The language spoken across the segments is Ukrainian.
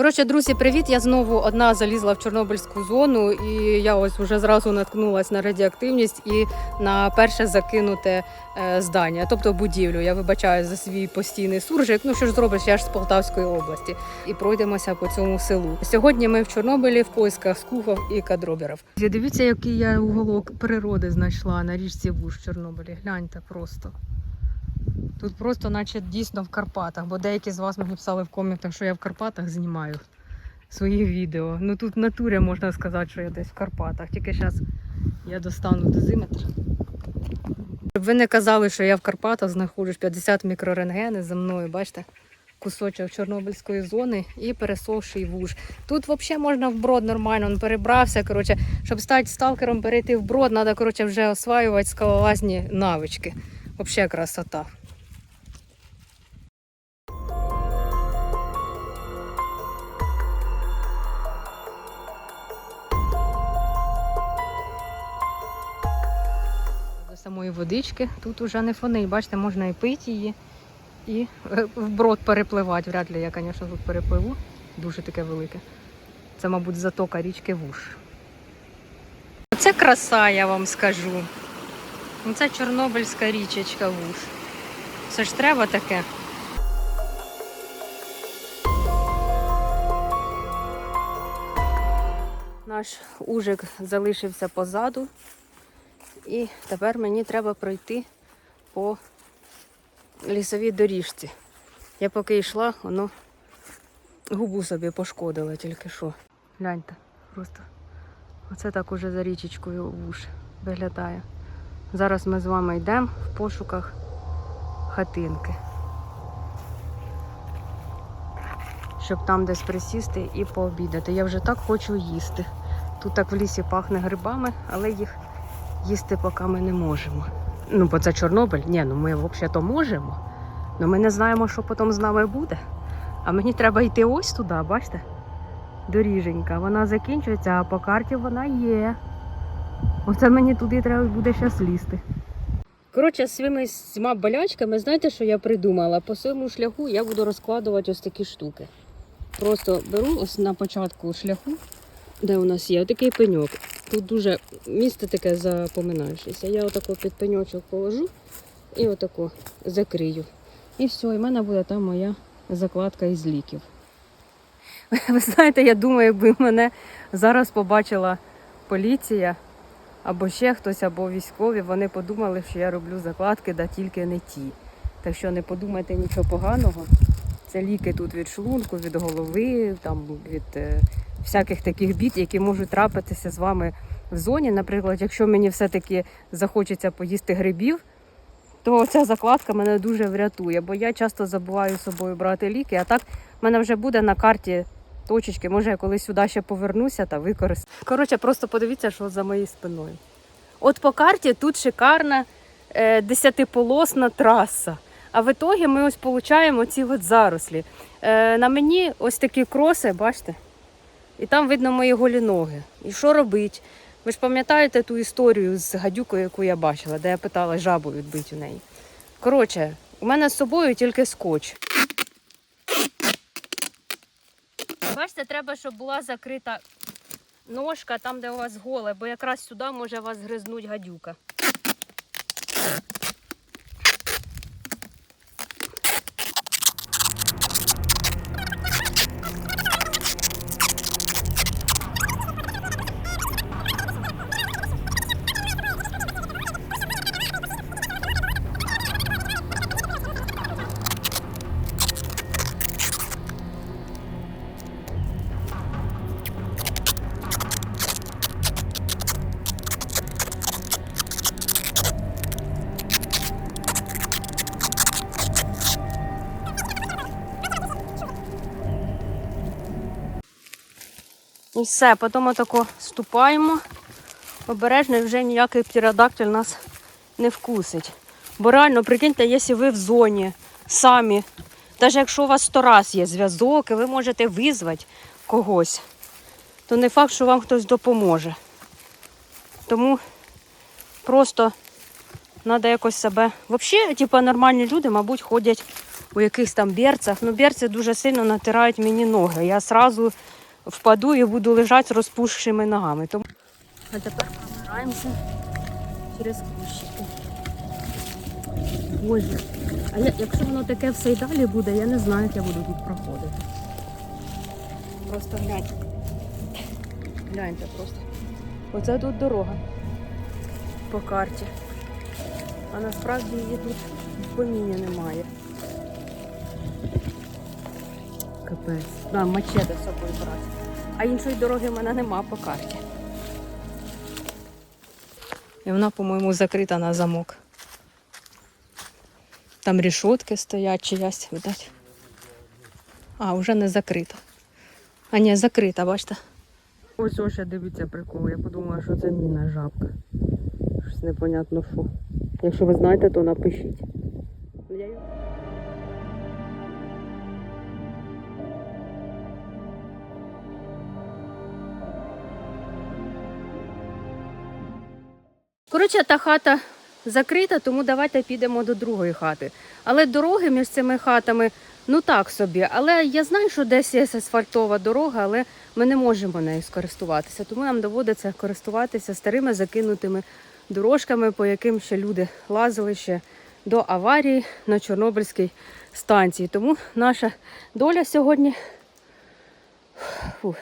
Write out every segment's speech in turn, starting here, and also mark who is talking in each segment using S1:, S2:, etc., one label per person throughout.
S1: Коротше, друзі, привіт! Я знову одна залізла в Чорнобильську зону, і я ось вже зразу наткнулася на радіоактивність і на перше закинуте е, здання, тобто будівлю. Я вибачаю за свій постійний суржик. Ну що ж зробиш, я ж з Полтавської області. І пройдемося по цьому селу. Сьогодні ми в Чорнобилі в поисках скуфів і кадроберів. Дивіться, який я уголок природи знайшла на річці Буш в Чорнобилі. Гляньте просто. Тут просто, наче дійсно в Карпатах, бо деякі з вас мені писали в коментах, що я в Карпатах знімаю свої відео. Ну тут в натурі можна сказати, що я десь в Карпатах. Тільки зараз я достану дозиметр. Щоб ви не казали, що я в Карпатах знаходжусь 50 мікрорентгени за мною, бачите? Кусочок Чорнобильської зони і пересохший вуж. Тут взагалі можна вброд нормально, він перебрався. Коротше, щоб стати сталкером, перейти вброд, треба коротше, вже осваювати скалолазні навички. Взагалі красота. До самої водички тут уже не фонить. Бачите, можна і пити її, і е, вброд перепливати. Вряд ли я, звісно, тут перепливу. Дуже таке велике. Це, мабуть, затока річки Вуш. Оце краса, я вам скажу. Ну, Це Чорнобильська річечка Вуш. Це ж треба таке. Наш ужик залишився позаду. І тепер мені треба пройти по лісовій доріжці. Я поки йшла, воно губу собі пошкодило тільки що. Гляньте, просто оце так уже за річечкою вуш виглядає. Зараз ми з вами йдемо в пошуках хатинки. Щоб там десь присісти і пообідати. Я вже так хочу їсти. Тут так в лісі пахне грибами, але їх їсти поки ми не можемо. Ну, бо це Чорнобиль. Ні, ну ми взагалі-то можемо. але ми не знаємо, що потім з нами буде. А мені треба йти ось туди, бачите? Доріженька. Вона закінчується, а по карті вона є. Оце мені туди треба буде зараз лізти. Коротше, з своїми всіма болячками, знаєте, що я придумала? По своєму шляху я буду розкладувати ось такі штуки. Просто беру ось на початку шляху, де у нас є отакий пеньок. Тут дуже місце таке запоминаючеся. Я отако під пеньочок положу і отако закрию. І все, і в мене буде там моя закладка із ліків. Ви знаєте, я думаю, якби мене зараз побачила поліція або ще хтось, або військові, вони подумали, що я роблю закладки, да тільки не ті. Так що не подумайте нічого поганого. Це ліки тут від шлунку, від голови, там від е, всяких таких бід, які можуть трапитися з вами в зоні. Наприклад, якщо мені все-таки захочеться поїсти грибів, то ця закладка мене дуже врятує, бо я часто забуваю з собою брати ліки, а так в мене вже буде на карті точечки. Може, я колись сюди ще повернуся та використаю. Коротше, просто подивіться, що за моєю спиною. От по карті тут шикарна е, десятиполосна траса. А в ітогі ми ось получаємо ці от зарослі. Е, на мені ось такі кроси, бачите? І там видно мої голі ноги. І що робить? Ви ж пам'ятаєте ту історію з гадюкою, яку я бачила, де я питала жабу відбити у неї. Коротше, у мене з собою тільки скотч. Бачите, треба, щоб була закрита ножка там, де у вас голе, бо якраз сюди може вас гризнуть гадюка. І все, потім отако ступаємо. Обережно і вже ніякий птеродактиль нас не вкусить. Бо реально, прикиньте, якщо ви в зоні самі, навіть якщо у вас сто раз є зв'язок, і ви можете визвати когось, то не факт, що вам хтось допоможе. Тому просто треба якось себе. Взагалі, типу, нормальні люди, мабуть, ходять у якихось там берцях. Ну, берці дуже сильно натирають мені ноги. Я сразу впаду і буду лежати з ногами. Тому... А тепер пробираємося через кущики. Боже. А я, якщо воно таке все й далі буде, я не знаю, як я буду тут проходити. Просто гляньте. Гляньте просто. Оце тут дорога по карті. А насправді її тут в поміні немає. Капець. Да, мачете з собою брати. А іншої дороги в мене нема по карті. І вона, по-моєму, закрита на замок. Там рішотки стоять чиясь, видать. А, вже не закрита. А ні, закрита, бачите. Ось ось ще дивіться прикол. Я подумала, що це міна жабка. Щось непонятно що. Якщо ви знаєте, то напишіть. Коротше, та хата закрита, тому давайте підемо до другої хати. Але дороги між цими хатами ну так собі. Але я знаю, що десь є асфальтова дорога, але ми не можемо нею скористуватися. Тому нам доводиться користуватися старими закинутими дорожками, по яким ще люди лазили ще до аварії на Чорнобильській станції. Тому наша доля сьогодні фу,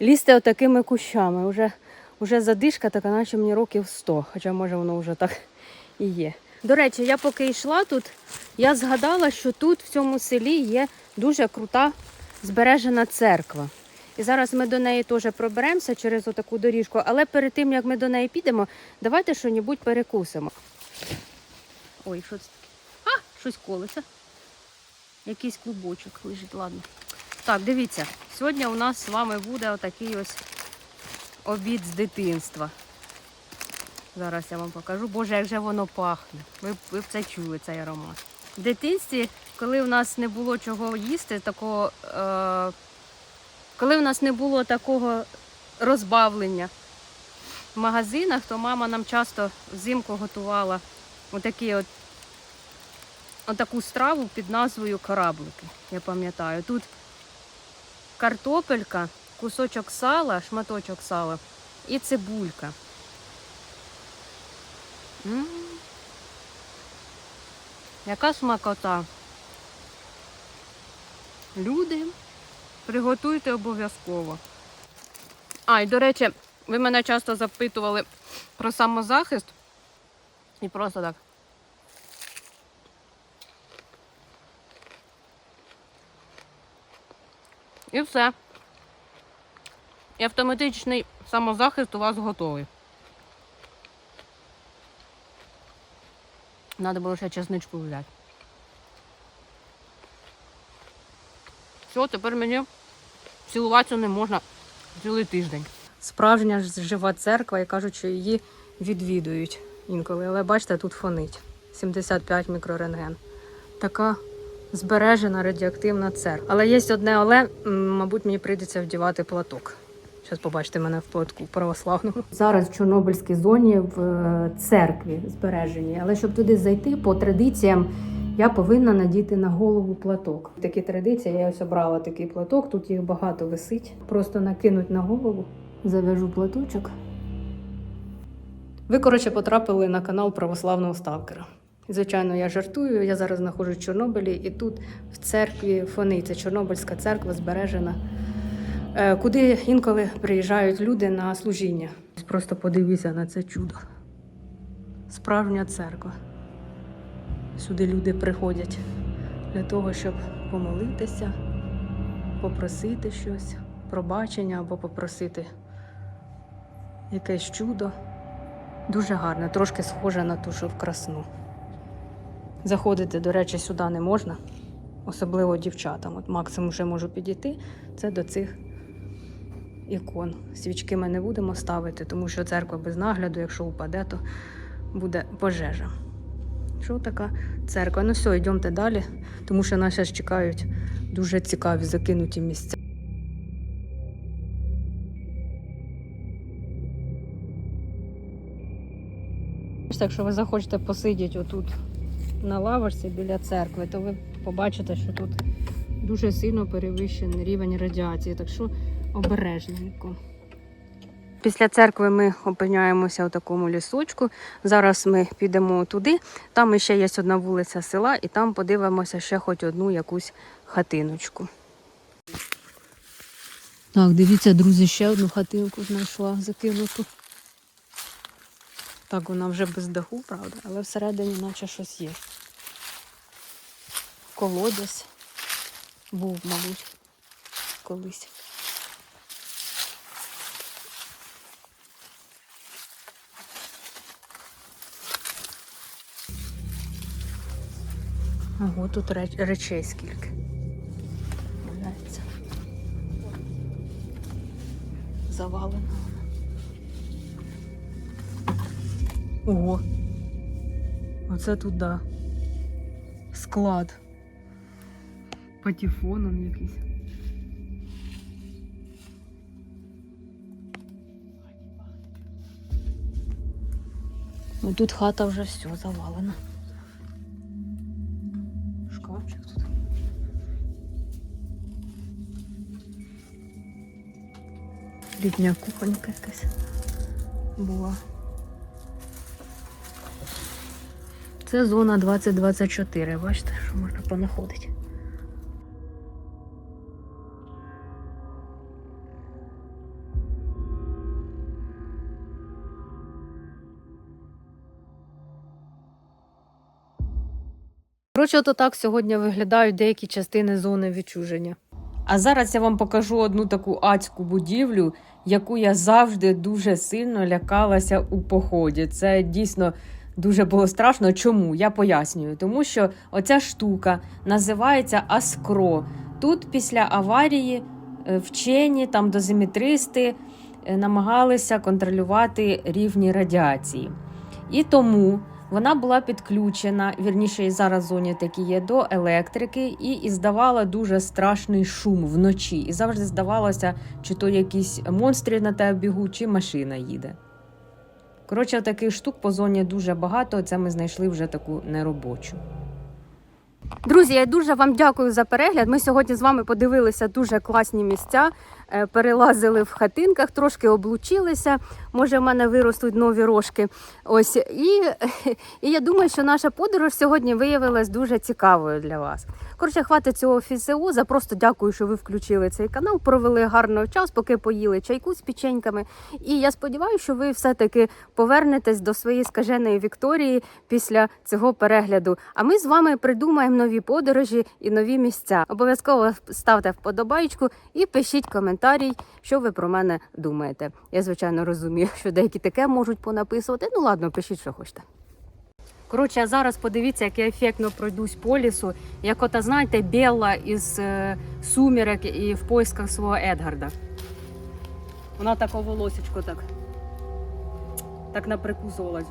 S1: лізти отакими кущами. Уже, уже задишка така, наче мені років 100, хоча може воно вже так і є. До речі, я поки йшла тут, я згадала, що тут в цьому селі є дуже крута збережена церква. І зараз ми до неї теж проберемося через отаку доріжку, але перед тим як ми до неї підемо, давайте щось перекусимо. Ой, що це таке? А, щось колиться. Якийсь клубочок лежить, ладно. Так, дивіться, сьогодні у нас з вами буде отакий ось обід з дитинства. Зараз я вам покажу. Боже, як же воно пахне. Ви, ви це чули, цей аромат. В дитинстві, коли у нас не було чого їсти, такого, е, коли у нас не було такого розбавлення в магазинах, то мама нам часто взимку готувала отакі от, отаку страву під назвою кораблики. Я пам'ятаю. Тут картопелька, кусочок сала, шматочок сала і цибулька. М. Яка смакота. Люди, приготуйте обов'язково. А, і до речі, ви мене часто запитували про самозахист. І просто так. І все. І автоматичний самозахист у вас готовий. Надо було ще чесничку взяти. Все, тепер мені цілуватися не можна цілий тиждень. Справжня ж жива церква, і кажуть, що її відвідують інколи. Але бачите, тут фонить. 75 мікрорентген. Така збережена радіоактивна церква. Але є одне але, мабуть, мені прийдеться вдівати платок. Зараз побачите мене в платку православному. Зараз в Чорнобильській зоні в е, церкві збережені, але щоб туди зайти по традиціям, я повинна надіти на голову платок. Такі традиції, я ось обрала такий платок, тут їх багато висить. Просто накинуть на голову, зав'яжу платочок. Ви, коротше, потрапили на канал православного сталкера. Звичайно, я жартую. Я зараз знаходжусь в Чорнобилі, і тут в церкві фониться Чорнобильська церква збережена куди інколи приїжджають люди на служіння. Просто подивіться на це чудо. Справжня церква. Сюди люди приходять для того, щоб помолитися, попросити щось, пробачення або попросити якесь чудо. Дуже гарно, трошки схоже на ту, що в красну. Заходити, до речі, сюди не можна, особливо дівчатам. От максимум вже можу підійти, це до цих ікон. Свічки ми не будемо ставити, тому що церква без нагляду, якщо упаде, то буде пожежа. Що така церква? Ну все, йдемте далі, тому що нас зараз чекають дуже цікаві закинуті місця. Якщо ви захочете посидіти отут на лавочці біля церкви, то ви побачите, що тут дуже сильно перевищений рівень радіації, так що обережненько. Після церкви ми опиняємося у такому лісочку. Зараз ми підемо туди. Там ще є одна вулиця села, і там подивимося ще хоч одну якусь хатиночку. Так, дивіться, друзі, ще одну хатинку знайшла закинуту. Так, вона вже без даху, правда, але всередині наче щось є. Колодязь був, мабуть, колись. Ого, тут реч- речей скільки. Валяється. Завалено. Ого. Оце туди. Склад. Патефон он якийсь. Ну тут хата вже все завалена. Літня кухонька якась була. Це зона 2024. Бачите, що можна понаходити. Коротше, то так сьогодні виглядають деякі частини зони відчуження. А зараз я вам покажу одну таку адську будівлю, яку я завжди дуже сильно лякалася у поході. Це дійсно дуже було страшно. Чому? Я пояснюю. Тому що оця штука називається Аскро. Тут після аварії е, вчені, там дозиметристи е, намагалися контролювати рівні радіації. І тому вона була підключена, вірніше, і зараз зоні такі є, до електрики, і, здавала дуже страшний шум вночі. І завжди здавалося, чи то якісь монстри на тебе бігуть, чи машина їде. Коротше, таких штук по зоні дуже багато. Це ми знайшли вже таку неробочу. Друзі, я дуже вам дякую за перегляд. Ми сьогодні з вами подивилися дуже класні місця, перелазили в хатинках, трошки облучилися. Може, в мене виростуть нові рожки. Ось і, і я думаю, що наша подорож сьогодні виявилась дуже цікавою для вас. Коротше, хватить цього. За просто дякую, що ви включили цей канал. Провели гарний час, поки поїли чайку з печеньками. І я сподіваюся, що ви все-таки повернетесь до своєї скаженої Вікторії після цього перегляду. А ми з вами придумаємо нові подорожі і нові місця. Обов'язково ставте вподобайку і пишіть коментарій, що ви про мене думаєте. Я звичайно розумію, що деякі таке можуть понаписувати. Ну ладно, пишіть, що хочете. Коротше, а зараз подивіться, як я ефектно пройдусь по лісу, як ота, знаєте, Белла із е, сумірок і в поисках свого Едгарда. Вона тако волосечко так, так наприкузолась.